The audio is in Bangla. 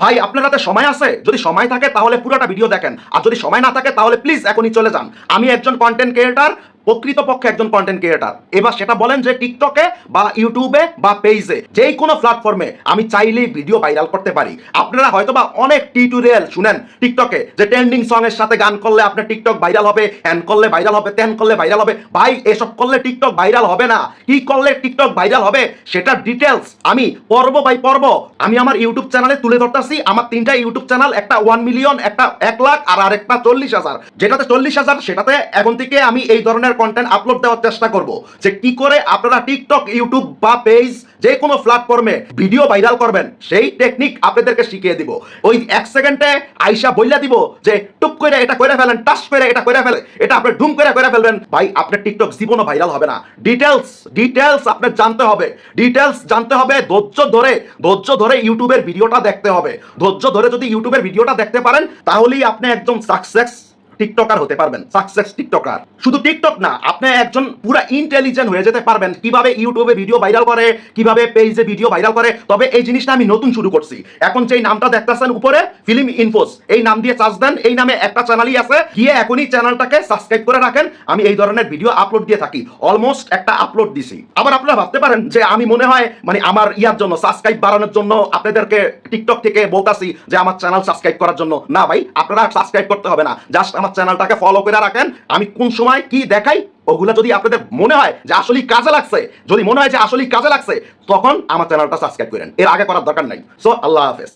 ভাই, আপনার হাতে সময় আছে? যদি সময় থাকে তাহলে পুরোটা ভিডিও দেখেন। আর যদি সময় না থাকে তাহলে প্লিজ এখনই চলে যান। আমি একজন কন্টেন্ট ক্রিয়েটার প্রকৃতপক্ষে একজন কন্টেন্ট ক্রিয়েটার এবার সেটা বলেন যে টিকটকে বা ইউটিউবে বা পেজে যেই কোনো প্ল্যাটফর্মে আমি চাইলেই ভিডিও ভাইরাল করতে পারি। আপনারা হয়তো বা অনেক টিউটোরিয়াল শুনেন টিকটকে যে ট্রেন্ডিং সং এর সাথে গান করলে আপনার টিকটক ভাইরাল হবে হ্যান করলে ভাইরাল হবে ত্যান করলে ভাইরাল হবে। ভাই, এসব করলে টিকটক ভাইরাল হবে না। কি করলে টিকটক ভাইরাল হবে, সেটার ডিটেলস আমি পর্ব বাই পর্ব আমি আমার ইউটিউব চ্যানেলে তুলে ধরতেছি। আমার তিনটা ইউটিউব চ্যানেল একটা ওয়ান মিলিয়ন একটা এক লাখ, আর আরেকটা চল্লিশ হাজার। যেটাতে চল্লিশ হাজার, সেটাতে এখন থেকে আমি এই ধরনের কন্টেন্ট আপলোড দেওয়ার চেষ্টা করব যে কি করে আপনারা টিকটক ইউটিউব বা পেজ যে কোনো প্ল্যাটফর্মে ভিডিও ভাইরাল করবেন, সেই টেকনিক আপনাদেরকে শিখিয়ে দিব। ওই এক সেকেন্ডে আইসা বইলা দিব যে টুক করে এটা করে ফেলেন টাচ করে এটা করে ফেলে, এটা আপনি ঢুম করে করে ফেলবেন। ভাই, আপনার টিকটক জীবনও ভাইরাল হবে না। ডিটেলস ডিটেলস আপনার জানতে হবে। ডিটেলস জানতে হবে, ধৈর্য ধরে ধৈর্য ধরে ইউটিউবের ভিডিওটা দেখতে হবে। ধৈর্য ধরে যদি ইউটিউবের ভিডিওটা দেখতে পারেন, তাহলেই আপনি একদম সাকসেস টিকটকার হতে পারবেন সাকসেস টিকটকার। শুধু টিকটক না, আপনি একজন পুরা ইন্টেলিজেন্ট হয়ে যেতে পারবেন। কীভাবে ইউটিউবে ভিডিও ভাইরাল করে, কীভাবে পেজে ভিডিও ভাইরাল করে, তবে এই জিনিসটা আমি নতুন শুরু করছি। এখন যেই নামটা দেখতেছেন উপরে ফিল্ম ইনফোস এই নাম দিয়ে চার্জ দেন, এই নামে একটা চ্যানেলই আছে, গিয়ে এখনই চ্যানেলটাকে সাবস্ক্রাইব করে রাখেন। আমি এই ধরনের ভিডিও আপলোড দিয়ে থাকি অলমোস্ট একটা আপলোড দিছি। আবার আপনারা ভাবতে পারেন যে আমি মনে হয় মানে আমার ইয়ার জন্য সাবস্ক্রাইব বাড়ানোর জন্য আপনাদেরকে টিকটক থেকে বলতাছি যে আমার চ্যানেল সাবস্ক্রাইব করার জন্য। না ভাই, আপনারা সাবস্ক্রাইব করতে হবে না জাস্ট আমার চ্যানেলটাকে ফলো করে রাখেন। আমি কোন সময় কি দেখাই, ওগুলো যদি আপনাদের মনে হয় যে আসলেই কাজে লাগছে, যদি মনে হয় যে আসলেই কাজে লাগছে, তখন আমার চ্যানেলটা সাবস্ক্রাইব করেন। এর আগে করার দরকার নাই। সো আল্লাহ হাফেজ।